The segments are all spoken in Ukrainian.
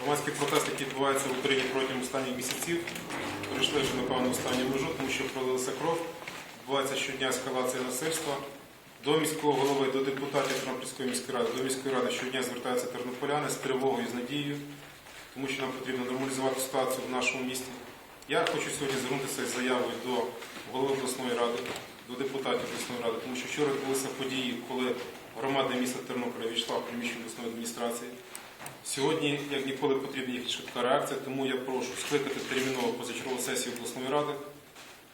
Громадський протест, який відбувається в Україні протягом останніх місяців, прийшли вже, напевно, останню межу, тому що пролилася кров, відбувається щодня ескалація насильства. До міського голови, до депутатів Тернопільської міської ради, до міської ради щодня звертаються тернополяни з тривогою, з надією, тому що нам потрібно нормалізувати ситуацію в нашому місті. Я хочу сьогодні звернутися з заявою до голови обласної ради, до депутатів обласної ради, тому що вчора відбулися події, коли громада міста Тернополя війшла в приміщення обласної адміністрації. Сьогодні, як ніколи, потрібна їх швидка реакція, тому я прошу скликати терміново позачергову сесію обласної ради,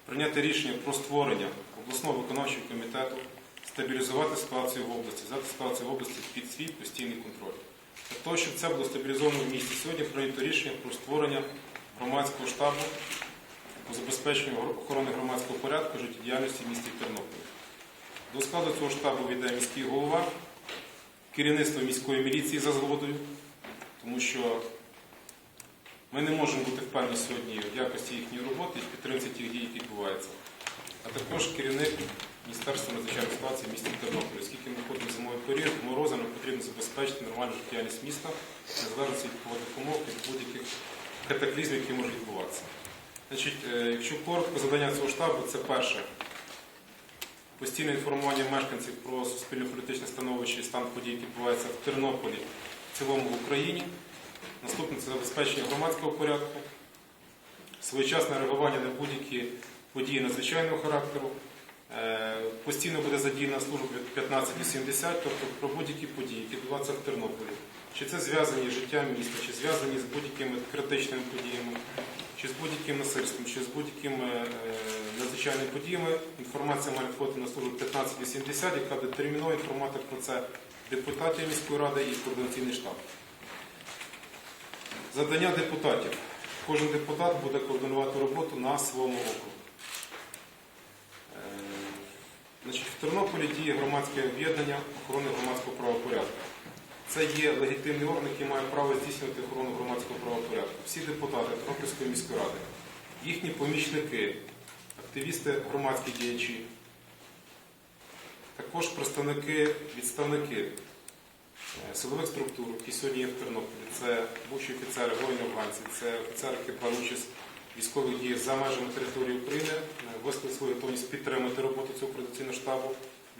прийняти рішення про створення обласного виконавчого комітету, стабілізувати ситуацію в області, взяти ситуацію в області під свій постійний контроль. Для того, щоб це було стабілізовано в місті, сьогодні прийнято рішення про створення громадського штабу по забезпеченню охорони громадського порядку життєдіяльності в місті Тернополі. До складу цього штабу війде міський голова, керівництво міської міліції за згодою, тому що ми не можемо бути впевнені сьогодні в якості їхньої роботи і в підтримці тих дій, які відбуваються. А також керівник Міністерства надзвичайної ситуації в місті Тернополі. Оскільки ми входимо зимовий період, морози нам потрібно забезпечити нормальну життєдіяльність міста, незалежно від погодних від будь-яких катаклізмів, які можуть відбуватися. Значить, е, якщо коротко, завдання цього штабу це перше. Постійне інформування мешканців про суспільно-політичне становище і стан подій, які відбуваються в Тернополі, цілому в Україні. Наступне це забезпечення громадського порядку, своєчасне реагування на будь-які події надзвичайного характеру. Е, Постійно буде задіяна служба 1580, тобто про будь-які події, які відбуваються в Тернополі. Чи це зв'язані з життям міста, чи зв'язані з будь-якими критичними подіями, чи з будь-яким насильством, чи з будь-якими е, надзвичайними подіями. Інформація має входити на службу 1580, яка буде терміново інформувати про це депутатів міської ради і координаційний штаб. Завдання депутатів. Кожен депутат буде координувати роботу на своєму округу. Е, Значить, в Тернополі діє громадське об'єднання охорони громадського правопорядку. Це є легітимний орган, який має право здійснювати охорону громадського правопорядку. Всі депутати Тернопільської міської ради, їхні помічники, активісти, громадські діячі, також представники, відставники е, силових структур, які сьогодні є в Тернополі. Це бувші офіцери, воїни афганці, це офіцери, які брали участь в військових діях за межами території України, е, висловили свою готовність підтримати роботу цього координаційного штабу,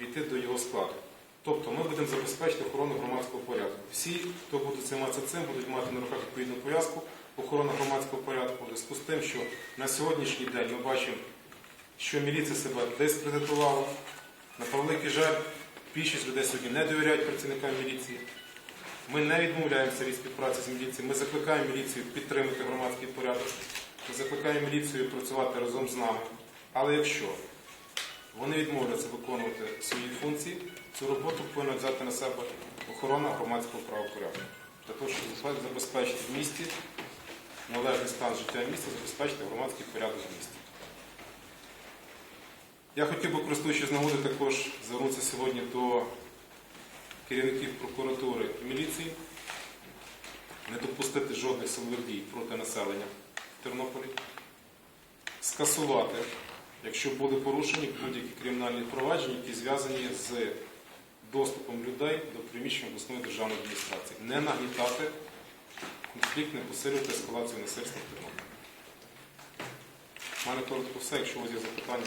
війти до його складу. Тобто ми будемо забезпечити охорону громадського порядку. Всі, хто буде займатися цим, будуть мати на руках відповідну пов'язку охорони громадського порядку. У зв'язку з тим, що на сьогоднішній день ми бачимо, що міліція себе дискредитувала. На превеликий жаль, більшість людей сьогодні не довіряють працівникам міліції. Ми не відмовляємося від співпраці з міліцією. Ми закликаємо міліцію підтримати громадський порядок. Ми закликаємо міліцію працювати разом з нами. Але якщо вони відмовляться виконувати свої функції, цю роботу повинна взяти на себе охорона громадського правопорядку. Для того, щоб забезпечити в місті належний стан життя міста, забезпечити громадський порядок в місті. Я хотів би, користуючись нагоди, також звернутися сьогодні до керівників прокуратури і міліції, не допустити жодних силових дій проти населення в Тернополі, скасувати, якщо були порушені будь-які кримінальні провадження, які зв'язані з доступом людей до приміщень обласної державної адміністрації, не нагнітати конфлікт, не посилювати ескалацію насильства в Тернополі. У мене коротко все, якщо у вас є запитання.